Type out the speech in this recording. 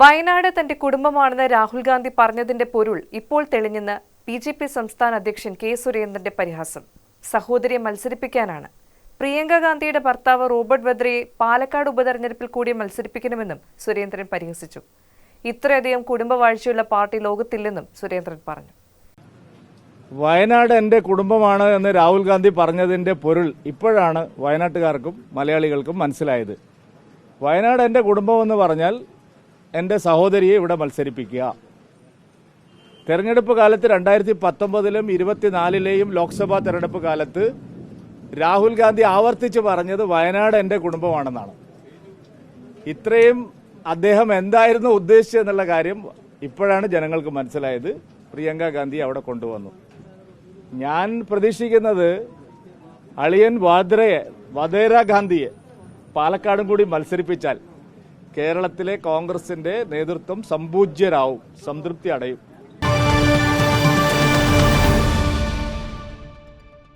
വയനാട് തന്റെ കുടുംബമാണെന്ന് രാഹുൽ ഗാന്ധി പറഞ്ഞതിന്റെ പൊരുൾ ഇപ്പോൾ തെളിഞ്ഞെന്ന് ബി ജെ പി സംസ്ഥാന അധ്യക്ഷൻ കെ സുരേന്ദ്രന്റെ പരിഹാസം. സഹോദരിയെ മത്സരിപ്പിക്കാനാണ്. പ്രിയങ്ക ഗാന്ധിയുടെ ഭർത്താവ് റോബർട്ട് വദ്രയെ പാലക്കാട് ഉപതെരഞ്ഞെടുപ്പിൽ കൂടി മത്സരിപ്പിക്കണമെന്നും സുരേന്ദ്രൻ പരിഹസിച്ചു. ഇത്രയധികം കുടുംബവാഴ്ചയുള്ള പാർട്ടി ലോകത്തില്ലെന്നും സുരേന്ദ്രൻ പറഞ്ഞു. വയനാട് എന്റെ കുടുംബമാണ് എന്ന് രാഹുൽ ഗാന്ധി പറഞ്ഞതിന്റെ പൊരുൾ ഇപ്പോഴാണ് വയനാട്ടുകാർക്കും മലയാളികൾക്കും മനസ്സിലായത്. വയനാട് എന്റെ കുടുംബമെന്ന് പറഞ്ഞാൽ എന്റെ സഹോദരിയെ ഇവിടെ മത്സരിപ്പിക്കുക. തെരഞ്ഞെടുപ്പ് കാലത്ത് രണ്ടായിരത്തി പത്തൊമ്പതിലും ഇരുപത്തിനാലിലെയും ലോക്സഭാ തെരഞ്ഞെടുപ്പ് കാലത്ത് രാഹുൽ ഗാന്ധി ആവർത്തിച്ച് പറഞ്ഞത് വയനാട് എന്റെ കുടുംബമാണെന്നാണ്. ഇത്രയും അദ്ദേഹം എന്തായിരുന്നു ഉദ്ദേശിച്ചതെന്നുള്ള കാര്യം ഇപ്പോഴാണ് ജനങ്ങൾക്ക് മനസ്സിലായത്. പ്രിയങ്ക ഗാന്ധി അവിടെ കൊണ്ടുവന്നു. ഞാൻ പ്രതീക്ഷിക്കുന്നത് അളിയൻ വാദ്രയെ വധേര ഗാന്ധിയെ പാലക്കാടും കൂടി മത്സരിപ്പിച്ചാൽ കേരളത്തിലെ കോൺഗ്രസിന്റെ നേതൃത്വം സമ്പൂജ്യരാവും സംതൃപ്തി അടയും.